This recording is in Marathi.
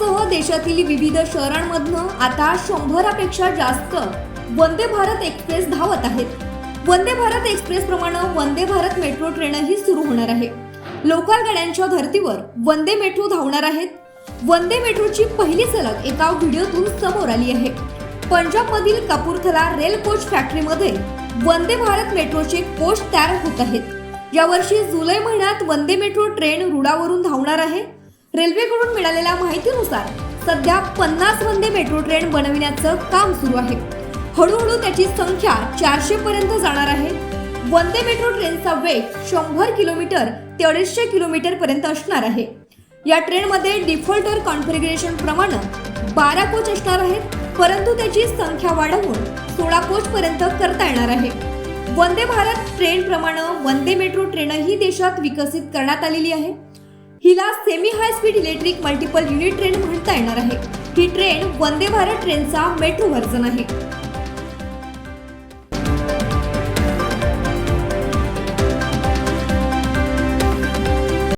देशातील विविध शहरांमधनं आता शंभरापेक्षा जास्त वंदे भारत एक्सप्रेस धावत आहेत. वंदे भारत एक्सप्रेस प्रमाणे वंदे भारत मेट्रो ट्रेनही सुरू होणार आहे. लोकल गाड्यांच्या धर्तीवर वंदे मेट्रो धावणार आहेत. वंदे मेट्रोची पहिली सलग एका व्हिडिओतून समोर आली आहे. पंजाबमधील कपूरथला रेल कोच फॅक्टरीमध्ये वंदे भारत मेट्रोचे कोच तयार होत आहेत. यावर्षी जुलै महिन्यात वंदे मेट्रो ट्रेन रुळावरून धावणार आहे. रेल्वेकडून मिळालेल्या माहितीनुसार सध्या पन्नास वंदे मेट्रो ट्रेन बनविण्याचं काम सुरू आहे. हळूहळू त्याची संख्या चारशे पर्यंत जाणार आहे. वंदे मेट्रो ट्रेनचा वेग शंभर किलोमीटर ते अडीचशे किलोमीटर पर्यंत असणार आहे. या ट्रेनमध्ये डिफॉल्टर कॉन्फिगरेशन प्रमाणे बारा कोच असणार आहेत परंतु त्याची संख्या वाढवून सोळा कोच पर्यंत करता येणार आहे. वंदे भारत ट्रेन प्रमाणे वंदे मेट्रो ट्रेनही देशात विकसित करण्यात आलेली आहे. हिला semi high speed electric multiple unit train म्हणता येणार आहे. ही ट्रेन वंदे भारत ट्रेनचा मेट्रो व्हर्जन आहे.